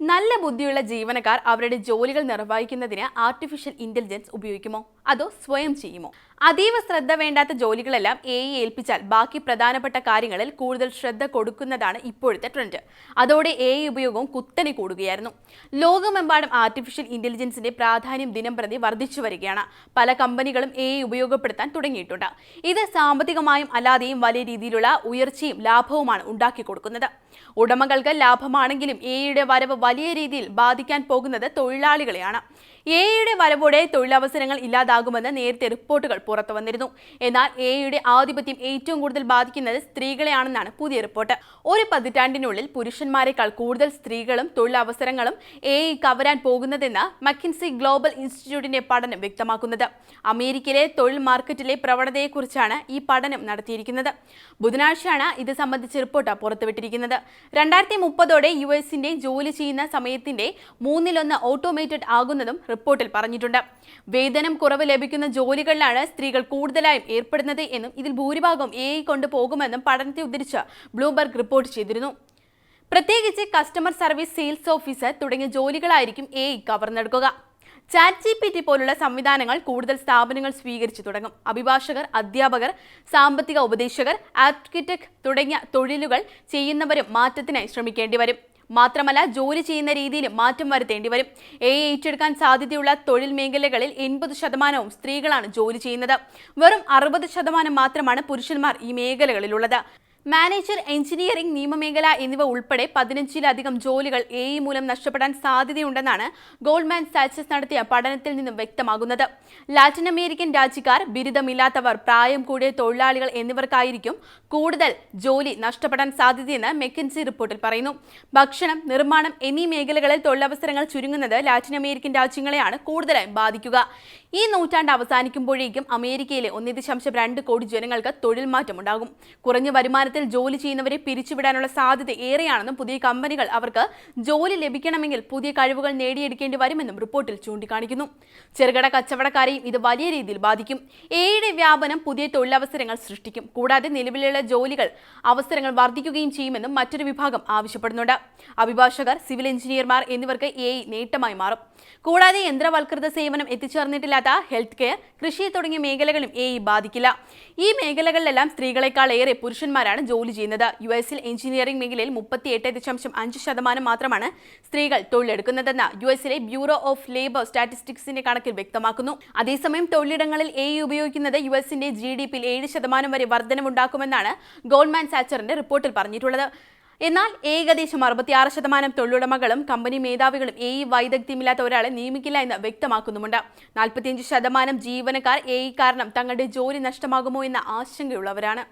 നല്ല ബുദ്ധിയുള്ള ജീവനക്കാർ അവരുടെ ജോലികൾ നിർവഹിക്കുന്നതിന് ആർട്ടിഫിഷ്യൽ ഇന്റലിജൻസ് ഉപയോഗിക്കുമോ? അതോ സ്വയം ചെയ്യുമോ? അതീവ ശ്രദ്ധ വേണ്ടാത്ത ജോലികളെല്ലാം എ ഏൽപ്പിച്ചാൽ ബാക്കി പ്രധാനപ്പെട്ട കാര്യങ്ങളിൽ കൂടുതൽ ശ്രദ്ധ കൊടുക്കുന്നതാണ് ഇപ്പോഴത്തെ ട്രെൻഡ് അതോടെ എ ഉപയോഗവും കുത്തനെ കൂടുകയായിരുന്നു. ലോകമെമ്പാടും ആർട്ടിഫിഷ്യൽ ഇന്റലിജൻസിന്റെ പ്രാധാന്യം ദിനം പ്രതി വർദ്ധിച്ചു വരികയാണ്. പല കമ്പനികളും എ ഉപയോഗപ്പെടുത്താൻ തുടങ്ങിയിട്ടുണ്ട്. ഇത് സാമ്പത്തികമായും അല്ലാതെയും വലിയ രീതിയിലുള്ള ഉയർച്ചയും ലാഭവുമാണ് ഉണ്ടാക്കി കൊടുക്കുന്നത്. ഉടമകൾക്ക് ലാഭമാണെങ്കിലും എ ഐയുടെ വരവ് വലിയ രീതിയിൽ ബാധിക്കാൻ പോകുന്നത് തൊഴിലാളികളെയാണ്. എ ഐയുടെ വരവോടെ തൊഴിലവസരങ്ങൾ ഇല്ലാതാകുമെന്ന് നേരത്തെ റിപ്പോർട്ടുകൾ പുറത്തു വന്നിരുന്നു. എന്നാൽ എയുടെ ആധിപത്യം ഏറ്റവും കൂടുതൽ ബാധിക്കുന്നത് സ്ത്രീകളെയാണെന്നാണ് പുതിയ റിപ്പോർട്ട്. ഒരു പതിറ്റാണ്ടിനുള്ളിൽ പുരുഷന്മാരെക്കാൾ കൂടുതൽ സ്ത്രീകളും തൊഴിലവസരങ്ങളും എ കവരാൻ പോകുന്നതെന്ന് മക്കിൻസി ഗ്ലോബൽ ഇൻസ്റ്റിറ്റ്യൂട്ടിന്റെ പഠനം വ്യക്തമാക്കുന്നത്. അമേരിക്കയിലെ തൊഴിൽ മാർക്കറ്റിലെ പ്രവണതയെക്കുറിച്ചാണ് ഈ പഠനം നടത്തിയിരിക്കുന്നത്. ബുധനാഴ്ചയാണ് ഇത് സംബന്ധിച്ച റിപ്പോർട്ട് പുറത്തുവിട്ടിരിക്കുന്നത്. രണ്ടായിരത്തി മുപ്പതോടെ യു എസിന്റെ ജോലി ചെയ്യുന്ന സമയത്തിന്റെ മൂന്നിലൊന്ന് ഓട്ടോമേറ്റഡ് ആകുന്നതും റിപ്പോർട്ടിൽ പറഞ്ഞിട്ടുണ്ട്. വേതനം കുറവ് ലഭിക്കുന്ന ജോലികളിലാണ് സ്ത്രീകൾ കൂടുതലായും ഏർപ്പെടുന്നത് എന്നും ഇതിൽ ഭൂരിഭാഗം എ കൊണ്ട് പോകുമെന്നും പഠനത്തെ ഉദ്ധരിച്ച് ബ്ലൂംബർഗ് റിപ്പോർട്ട് ചെയ്തിരുന്നു. പ്രത്യേകിച്ച് കസ്റ്റമർ സർവീസ് സെയിൽസ് ഓഫീസർ തുടങ്ങിയ ജോലികളായിരിക്കും എ ഐ കവർന്നെടുക്കുക ചാറ്റ് ജി പി ടി പോലുള്ള സംവിധാനങ്ങൾ കൂടുതൽ സ്ഥാപനങ്ങൾ സ്വീകരിച്ചു തുടങ്ങും. അഭിഭാഷകർ അധ്യാപകർ സാമ്പത്തിക ഉപദേശകർ ആർക്കിടെക്ട് തുടങ്ങിയ തൊഴിലുകൾ ചെയ്യുന്നവരും മാറ്റത്തിനായി ശ്രമിക്കേണ്ടി വരും. മാത്രമല്ല ജോലി ചെയ്യുന്ന രീതിയിൽ മാറ്റം വരുത്തേണ്ടി വരും. എ ഏറ്റെടുക്കാൻ സാധ്യതയുള്ള തൊഴിൽ മേഖലകളിൽ എൺപത് ശതമാനവും സ്ത്രീകളാണ് ജോലി ചെയ്യുന്നത്. വെറും അറുപത് ശതമാനം മാത്രമാണ് പുരുഷന്മാർ ഈ മേഖലകളിലുള്ളത്. മാനേജർ എഞ്ചിനീയറിംഗ് നിയമമേഖല എന്നിവ ഉൾപ്പെടെ പതിനഞ്ചിലധികം ജോലികൾ എ ഇ മൂലം നഷ്ടപ്പെടാൻ സാധ്യതയുണ്ടെന്നാണ് ഗോൾഡ്മാൻ സാച്ചസ് നടത്തിയ പഠനത്തിൽ നിന്നും വ്യക്തമാകുന്നത്. ലാറ്റിൻ അമേരിക്കൻ രാജ്യക്കാർ ബിരുദമില്ലാത്തവർ പ്രായം കൂടിയ തൊഴിലാളികൾ എന്നിവർക്കായിരിക്കും കൂടുതൽ ജോലി നഷ്ടപ്പെടാൻ സാധ്യതയെന്ന് മെക്കൻസി റിപ്പോർട്ടിൽ പറയുന്നു. ഭക്ഷണം നിർമ്മാണം എന്നീ മേഖലകളിൽ തൊഴിലവസരങ്ങൾ ചുരുങ്ങുന്നത് ലാറ്റിൻ അമേരിക്കൻ രാജ്യങ്ങളെയാണ് കൂടുതലായും ബാധിക്കുക. ഈ നൂറ്റാണ്ട് അവസാനിക്കുമ്പോഴേക്കും അമേരിക്കയിലെ ഒന്നേ ദശാംശം രണ്ട് കോടി ജനങ്ങൾക്ക് തൊഴിൽ മാറ്റമുണ്ടാകും. കുറഞ്ഞ വരുമാനത്തിൽ ജോലി ചെയ്യുന്നവരെ പിരിച്ചുവിടാനുള്ള സാധ്യത ഏറെയാണെന്നും പുതിയ കമ്പനികൾ അവർക്ക് ജോലി ലഭിക്കണമെങ്കിൽ പുതിയ കഴിവുകൾ നേടിയെടുക്കേണ്ടി വരുമെന്നും റിപ്പോർട്ടിൽ ചൂണ്ടിക്കാണിക്കുന്നു. ചെറുകിട കച്ചവടക്കാരെയും ഇത് വലിയ രീതിയിൽ ബാധിക്കും. എയുടെ വ്യാപനം പുതിയ തൊഴിലവസരങ്ങൾ സൃഷ്ടിക്കും. കൂടാതെ നിലവിലുള്ള ജോലികൾ അവസരങ്ങൾ വർദ്ധിക്കുകയും ചെയ്യുമെന്നും മറ്റൊരു വിഭാഗം ആവശ്യപ്പെടുന്നുണ്ട്. അഭിഭാഷകർ സിവിൽ എഞ്ചിനീയർമാർ എന്നിവർക്ക് എ നേട്ടമായി മാറും. കൂടാതെ യന്ത്രവൽകൃത സേവനം എത്തിച്ചേർന്നിട്ടില്ലാത്ത ഹെൽത്ത് കെയർ കൃഷി തുടങ്ങിയ മേഖലകളും എ ബാധിക്കില്ല. ഈ മേഖലകളിലെല്ലാം സ്ത്രീകളെക്കാൾ ഏറെ പുരുഷന്മാരാണ് ജോലി ചെയ്യുന്നത്. യു എസിൽ എഞ്ചിനീയറിംഗ് മേഖലയിൽ മുപ്പത്തിയെട്ട് ദശാംശം അഞ്ച് ശതമാനം മാത്രമാണ് സ്ത്രീകൾ തൊഴിലെടുക്കുന്നതെന്ന് യു എസിലെ ബ്യൂറോ ഓഫ് ലേബർ സ്റ്റാറ്റിസ്റ്റിക്സിന്റെ കണക്കിൽ വ്യക്തമാക്കുന്നു. അതേസമയം തൊഴിലിടങ്ങളിൽ എ ഉപയോഗിക്കുന്നത് യു എസിന്റെ ജി ഡി പിയിൽ ഏഴ് ശതമാനം വരെ വർധനമുണ്ടാക്കുമെന്നാണ് ഗോൾഡ്മാൻ സാച്ചറിന്റെ റിപ്പോർട്ടിൽ പറഞ്ഞിട്ടുള്ളത്. എന്നാൽ ഏകദേശം അറുപത്തിയാറ് ശതമാനം തൊഴിലുടമകളും കമ്പനി മേധാവികളും എ ഇ വൈദഗ്ധ്യമില്ലാത്ത ഒരാളെ നിയമിക്കില്ല എന്ന് വ്യക്തമാക്കുന്നുമുണ്ട്. നാൽപ്പത്തിയഞ്ച് ശതമാനം ജീവനക്കാർ എ കാരണം തങ്ങളുടെ ജോലി നഷ്ടമാകുമോ എന്ന ആശങ്കയുള്ളവരാണ്.